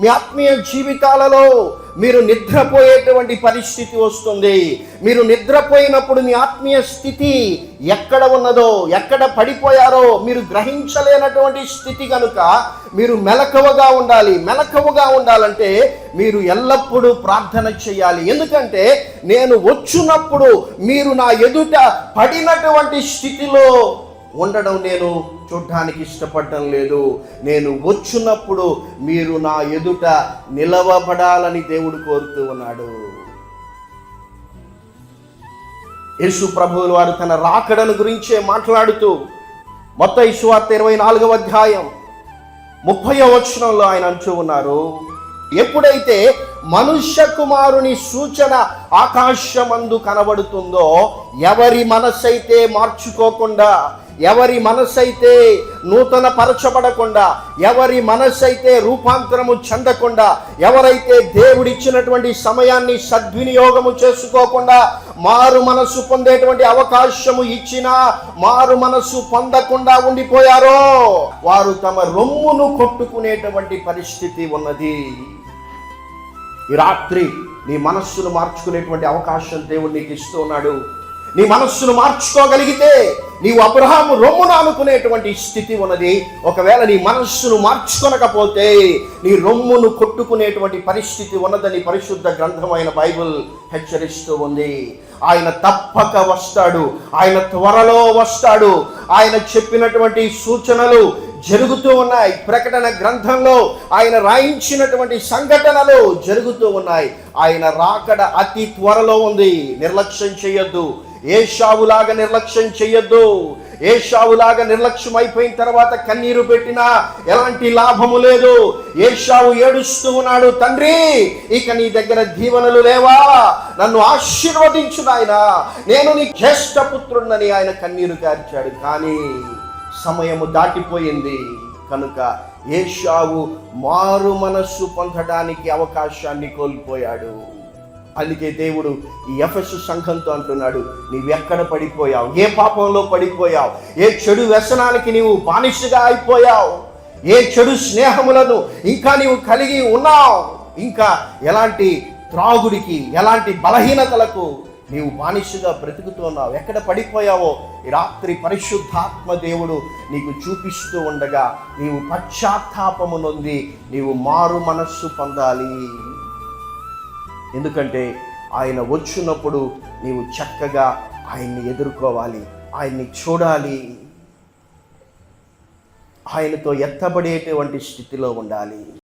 మీ ఆత్మీయ జీవితాలలో మీరు నిద్రపోయేటువంటి పరిస్థితి వస్తుంది. మీరు నిద్రపోయినప్పుడు మీ ఆత్మీయ స్థితి ఎక్కడ ఉన్నదో ఎక్కడ పడిపోయారో మీరు గ్రహించలేనటువంటి స్థితి కనుక మీరు మెలకువగా ఉండాలి. మెలకువగా ఉండాలంటే మీరు ఎల్లప్పుడూ ప్రార్థన చేయాలి. ఎందుకంటే నేను వచ్చినప్పుడు మీరు నా ఎదుట పడినటువంటి స్థితిలో ఉండడం నేను చూడటానికి ఇష్టపడటం లేదు. నేను వచ్చినప్పుడు మీరు నా ఎదుట నిలవబడాలని దేవుడు కోరుతూ ఉన్నాడు. యేసు ప్రభువుల వారు తన రాకడను గురించే మాట్లాడుతూ మొత్తం ఇసువార్త ఇరవై నాలుగవ అధ్యాయం ముప్పై వచనంలో ఆయన అంటూ ఉన్నారు. ఎప్పుడైతే మనుష్య కుమారుని సూచన ఆకాశమందు కనబడుతుందో ఎవరి మనసైతే మార్చుకోకుండా ఎవరి మనసైతే నూతన పరచబడకుండా ఎవరి మనసైతే రూపాంతరము చెందకుండా ఎవరైతే దేవుడిచ్చినటువంటి సమయాన్ని సద్వినియోగము చేసుకోకుండా మారు మనస్సు పొందేటువంటి అవకాశము ఇచ్చినా మారు మనస్సు పొందకుండా ఉండిపోయారో వారు తమ రొమ్మును కొట్టుకునేటువంటి పరిస్థితి ఉన్నది. ఈ రాత్రి నీ మనస్సును మార్చుకునేటువంటి అవకాశం దేవుడు నీకు ఇస్తూ ఉన్నాడు. నీ మనస్సును మార్చుకోగలిగితే నీవు అబ్రహాము రొమ్మును అనుకునేటువంటి స్థితి ఉన్నది. ఒకవేళ నీ మనస్సును మార్చుకొనకపోతే నీ రొమ్మును కొట్టుకునేటువంటి పరిస్థితి ఉన్నదని పరిశుద్ధ గ్రంథమైన బైబిల్ హెచ్చరిస్తూ ఉంది. ఆయన తప్పక వస్తాడు. ఆయన త్వరలో వస్తాడు. ఆయన చెప్పినటువంటి సూచనలు జరుగుతూ ఉన్నాయి. ప్రకటన గ్రంథంలో ఆయన రాయించినటువంటి సంఘటనలు జరుగుతూ ఉన్నాయి. ఆయన రాకడ అతి త్వరలో ఉంది. నిర్లక్ష్యం చేయొద్దు. ఏ షావులాగా నిర్లక్ష్యం చెయ్యొద్దు. ఏ షావులాగా నిర్లక్ష్యం అయిపోయిన తర్వాత కన్నీరు పెట్టినా ఎలాంటి లాభము లేదు. ఏ షావు ఏడుస్తూ ఉన్నాడు తండ్రి ఇక నీ దగ్గర దీవెనలు లేవా? నన్ను ఆశీర్వదించు నాయన. నేను నీ జ్యేష్ఠ పుత్రుడినని ఆయన కన్నీరు కార్చాడు. కానీ సమయము దాటిపోయింది. కనుక ఏషావు మారు మనస్సు పొందడానికి అవకాశాన్ని కోల్పోయాడు. అందుకే దేవుడు ఈ ఎఫెసు సంఘంతో అంటున్నాడు నీవెక్కడ పడిపోయావు? ఏ పాపంలో పడిపోయావు? ఏ చెడు వ్యసనానికి నీవు బానిసగా అయిపోయావు? ఏ చెడు స్నేహములను ఇంకా నీవు కలిగి ఉన్నావు? ఇంకా ఎలాంటి త్రాగుడికి ఎలాంటి బలహీనతలకు నీవు బానిసగా బ్రతుకుతున్నావు ఎక్కడ పడిపోయావో? ఈ రాత్రి పరిశుద్ధాత్మ దేవుడు నీకు చూపిస్తూ ఉండగా నీవు పశ్చాత్తాపము నొంది నీవు మారు మనస్సు పొందాలి. ఎందుకంటే ఆయన వచ్చినప్పుడు నీవు చక్కగా ఆయన్ని ఎదుర్కోవాలి ఆయన్ని చూడాలి. ఆయనతో ఎత్తబడేటువంటి స్థితిలో ఉండాలి.